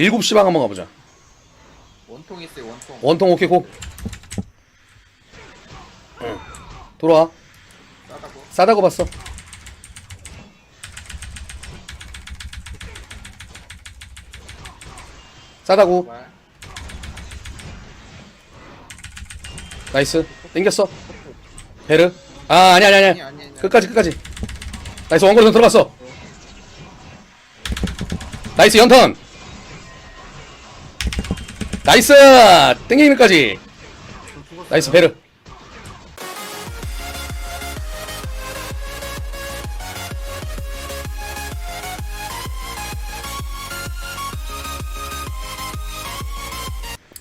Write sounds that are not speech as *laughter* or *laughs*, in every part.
7시 방 한번 가보자. 원통 있어요 원통 원통 오케이 고. 응. 돌아와. 싸다고 싸다고 봤어. 싸다고. 말 나이스. 땡겼어. 베르. 아, 아니 아니 아니 아니. 아니 아니 끝까지 끝까지. 나이스 원거리선 들어갔어. 나이스 연턴. 나이스 땡기기까지. 나이스 베르.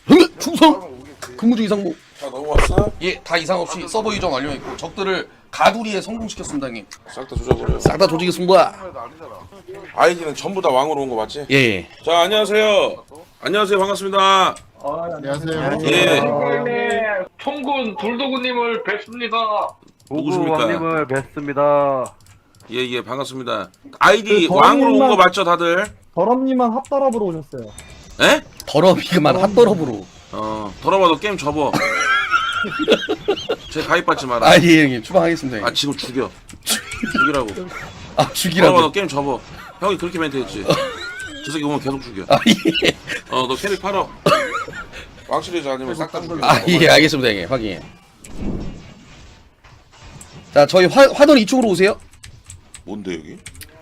흥! 충성! 근무주 이상무 다 넘어왔어? 예, 다 이상 없이 서버 이전 완료했고 적들을 가두리에 성공시켰습니다, 형님. 싹 다 조져버려. 싹 다 조지겠습니다. 아이디는 전부 다 왕으로 온 거 맞지? 예, 예. 자 안녕하세요. 안녕하세요 반갑습니다. 안녕하세요. 예. 총군 돌도구님을 뵙습니다. 누구십니까? 왕님을 뵙습니다. 예 예 반갑습니다. 아이디 그 왕으로 온거 더럽님만- 맞죠 다들? 더럽님만 합달합으로 오셨어요. 에? 더럽이그만 핫더럽으로. 어 더러워도 게임 접어. *laughs* 제 가입받지 마라. 아, 예, 형님. 추방하겠습니다, 아 형님. 지금 죽여. *laughs* 죽이라고. 아, 죽이라고. 게임 접어. 형이 그렇게 멘트했지. *laughs* 저 새끼 오면 계속 죽여. 아, 예. 어 너 캐릭 팔어. 왕실에서 아니면 싹다 죽여. 아, 예, 알겠습니다, 형님. 확인. 자, 저희 화, 화던 2층으로 오세요. 뭔데 여기?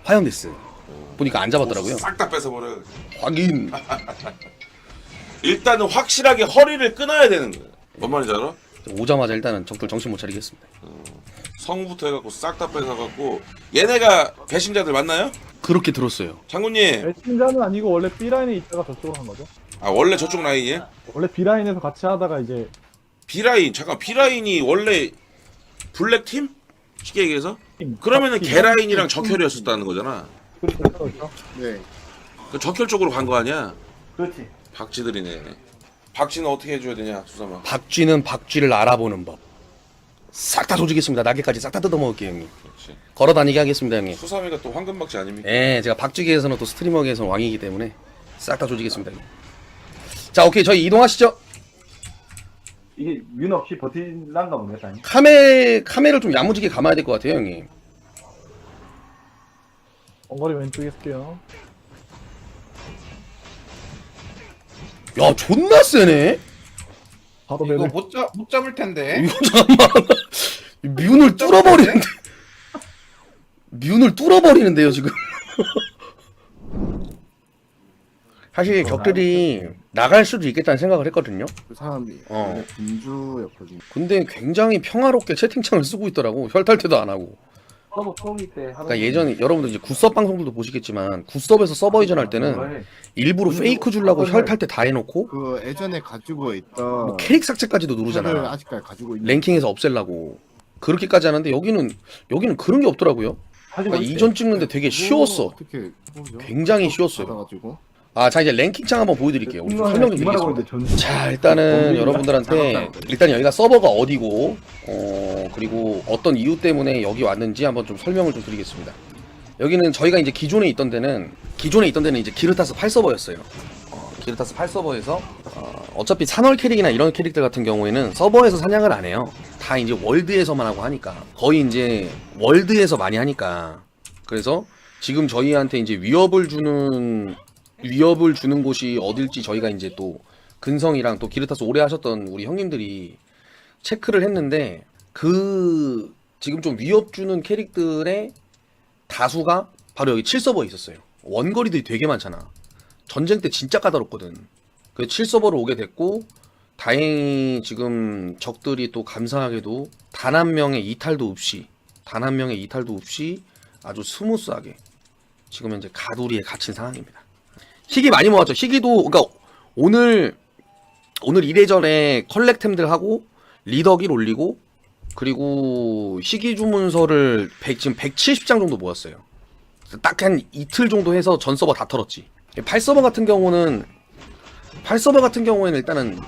화염데스. 보니까 안 잡았더라고요. 싹다 뺏어버려. 확인. *laughs* 일단은 확실하게 허리를 끊어야 되는 거야. 뭔 말인지 알아? 오자마자 일단은 적들 정신 못 차리겠습니다. 성부터 해갖고 싹 다 뺏어갖고 얘네가 배신자들 맞나요? 그렇게 들었어요. 장군님 배신자는 아니고 원래 B 라인에 있다가 저쪽으로 한 거죠. 아 원래 저쪽 라인이에요? 원래 B 라인에서 같이 하다가 이제 B라인 잠깐 B라인이 원래 블랙팀? 쉽게 얘기해서? 팀, 그러면은 팀, 개라인이랑 팀, 적혈이었었다는 거잖아 그렇죠, 그렇죠. 네. 그 적혈 쪽으로 간 거 아니야? 그렇지. 박쥐들이네 박쥐는 어떻게 해줘야 되냐 수사마 박쥐는 박쥐를 알아보는 법. 싹 다 조지겠습니다. 날개까지 싹 다 뜯어먹을게요, 형님. 그렇지 걸어 다니게 하겠습니다, 형님. 수사미가 또 황금박쥐 아닙니까? 예, 제가 박쥐계에서는 또 스트리머계에서는 왕이기 때문에 싹 다 조지겠습니다. 형님. 자, 오케이. 저희 이동하시죠. 이게 윤 없이 버틸란가 보네, 사장님. 카메, 카메를 좀 야무지게 감아야 될 것 같아요, 형님. 원거리 왼쪽에 쓸게요. 야, 존나 세네? 바로 이거 매를 못, 잡, 못 잡을 텐데 *laughs* 이거 잠깐만. 뮨을 뚫어버리는데. *laughs* 뮨을 뚫어버리는데요, 지금. *laughs* 사실 적들이 나갈 수도 있겠다는 생각을 했거든요. 그 사람이 어. 원래 군주였거든요. 근데 굉장히 평화롭게 채팅창을 쓰고 있더라고. 혈탈퇴도 안 하고. 서버 총리 때 그러니까 예전에 여러분들 이제 굿섭 방송들도 보시겠지만 굿섭에서 서버 이전할 때는 일부러 페이크 주려고 혈탈퇴 다 해놓고 그 예전에 가지고 뭐 있던 캐릭 삭제까지도 를 누르잖아. 아직까지 가지고 있는 랭킹에서 없애려고 그렇게까지 하는데 여기는 여기는 그런 게 없더라고요. 그러니까 이전 찍는데 되게 쉬웠어. 어떻게? 굉장히 쉬웠어요. 받아가지고 아, 자 이제 랭킹창 한번 보여드릴게요. 우리 좀 설명 좀 드리겠습니다. 자, 일단은 어, 여러분들한테. 일단 여기가 서버가 어디고, 어 그리고 어떤 이유 때문에 여기 왔는지 한번 좀 설명을 좀 드리겠습니다. 여기는 저희가 이제 기존에 있던 데는 기존에 있던 데는 이제 기르타스 8 서버였어요. 어, 기르타스 8 서버에서 어, 어차피 산월 캐릭이나 이런 캐릭터 같은 경우에는 서버에서 사냥을 안 해요. 다 이제 월드에서만 하고 하니까 거의 이제 월드에서 많이 하니까 그래서 지금 저희한테 이제 위협을 주는 위협을 주는 곳이 어딜지 저희가 이제 또 근성이랑 또 기르타스 오래 하셨던 우리 형님들이 체크를 했는데 그 지금 좀 위협 주는 캐릭들의 다수가 바로 여기 7서버에 있었어요. 원거리들이 되게 많잖아. 전쟁 때 진짜 까다롭거든. 그 7서버로 오게 됐고 다행히 지금 적들이 또 감사하게도 단 한 명의 이탈도 없이 단 한 명의 이탈도 없이 아주 스무스하게 지금 현재 가두리에 갇힌 상황입니다. 희귀 많이 모았죠. 희귀도 그러니까 오늘 오늘 이래저래 컬렉템들 하고 리더길 올리고 그리고 희귀 주문서를 100, 지금 170장 정도 모았어요. 딱 한 이틀 정도 해서 전 서버 다 털었지. 8 서버 같은 경우는 8 서버 같은 경우에는 일단은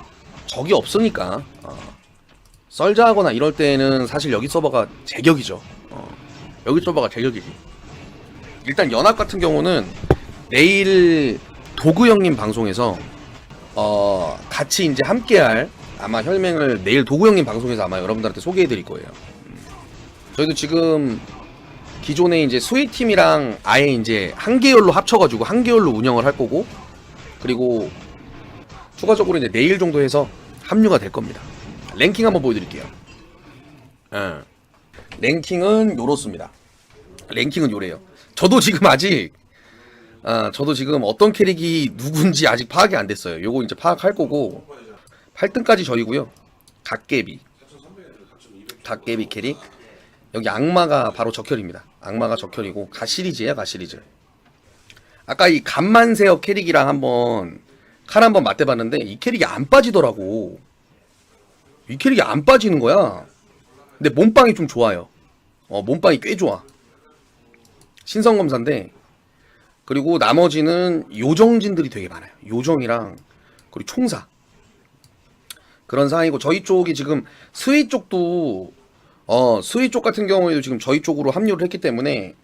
적이 없으니까 어, 썰자하거나 이럴 때는 사실 여기 서버가 제격이죠. 어, 여기 서버가 제격이지. 일단 연합 같은 경우는 내일 도구 형님 방송에서 어 같이 이제 함께할 아마 혈맹을 내일 도구 형님 방송에서 아마 여러분들한테 소개해 드릴 거예요. 음. 저희도 지금 기존에 이제 스윗 팀이랑 아예 이제 한 계열로 합쳐가지고 한 계열로 운영을 할 거고 그리고 추가적으로 이제 내일 정도 해서 합류가 될 겁니다. 랭킹 한번 보여드릴게요. 예. 랭킹은 요렇습니다. 랭킹은 요래요. 저도 지금 아직 아 저도 지금 어떤 캐릭이 누군지 아직 파악이 안 됐어요. 요거 이제 파악할 거고 8등까지 저희고요. 갓개비 갓개비 캐릭 여기 악마가 바로 적혈입니다. 악마가 적혈이고 가 시리즈야 가 시리즈. 아까 이 간만세어 캐릭이랑 한번 칼 한번 맞대봤는데 이 캐릭이 안 빠지더라고. 이 캐릭이 안 빠지는 거야. 근데 몸빵이 좀 좋아요. 어 몸빵이 꽤 좋아. 신성 검사인데 그리고 나머지는 요정진들이 되게 많아요. 요정이랑 그리고 총사 그런 상황이고 저희 쪽이 지금 스위 쪽도 어 스위 쪽 같은 경우에도 지금 저희 쪽으로 합류를 했기 때문에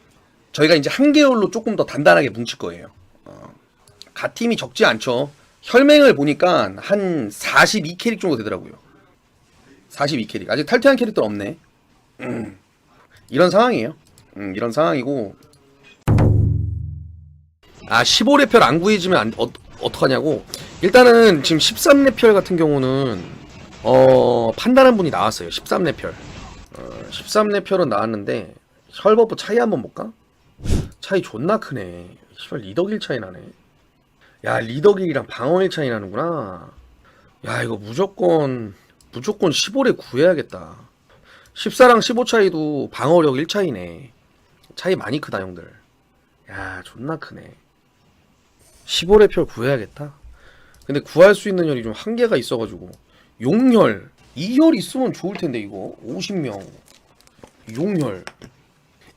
저희가 이제 한 계열로 조금 더 단단하게 뭉칠 거예요. 어, 가 팀이 적지 않죠. 혈맹을 보니까 한 42캐릭 정도 되더라고요. 42캐릭. 아직 탈퇴한 캐릭터 없네. 음, 이런 상황이에요. 음, 이런 상황이고. 아, 15레펠 안 구해지면 안, 어, 어떡하냐고. 일단은 지금 13레펠 같은 경우는, 어, 판단한 분이 나왔어요. 13레펠. 어, 13레펠은 나왔는데, 혈버프 차이 한번 볼까? 차이 존나 크네. 씨발 리더길 차이 나네. 야, 리더길이랑 방어길 차이 나는구나. 야, 이거 무조건, 무조건 15래 구해야겠다. 14랑 15 차이도 방어력 1차이네. 차이 많이 크다, 형들. 야, 존나 크네. 15래 표 구해야겠다. 근데 구할 수 있는 혈이 좀 한계가 있어가지고. 용혈. 2혈 있으면 좋을 텐데, 이거. 50명. 용혈.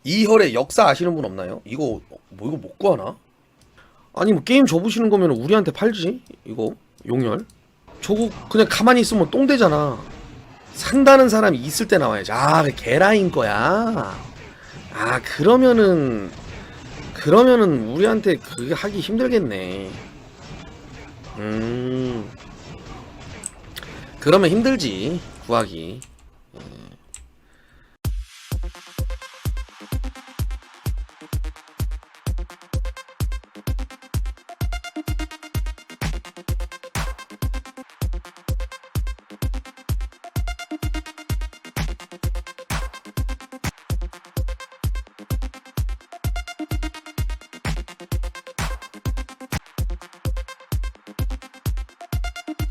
2혈의 역사 아시는 분 없나요? 이거, 뭐, 이거 못 구하나? 아니, 뭐, 게임 접으시는 거면 우리한테 팔지? 이거. 용혈. 저거 그냥 가만히 있으면 똥 되잖아. 산다는 사람이 있을 때 나와야지. 아, 그 개라인 거야. 아, 그러면은 그러면은 우리한테 그게 하기 힘들겠네. 음. 그러면 힘들지 구하기.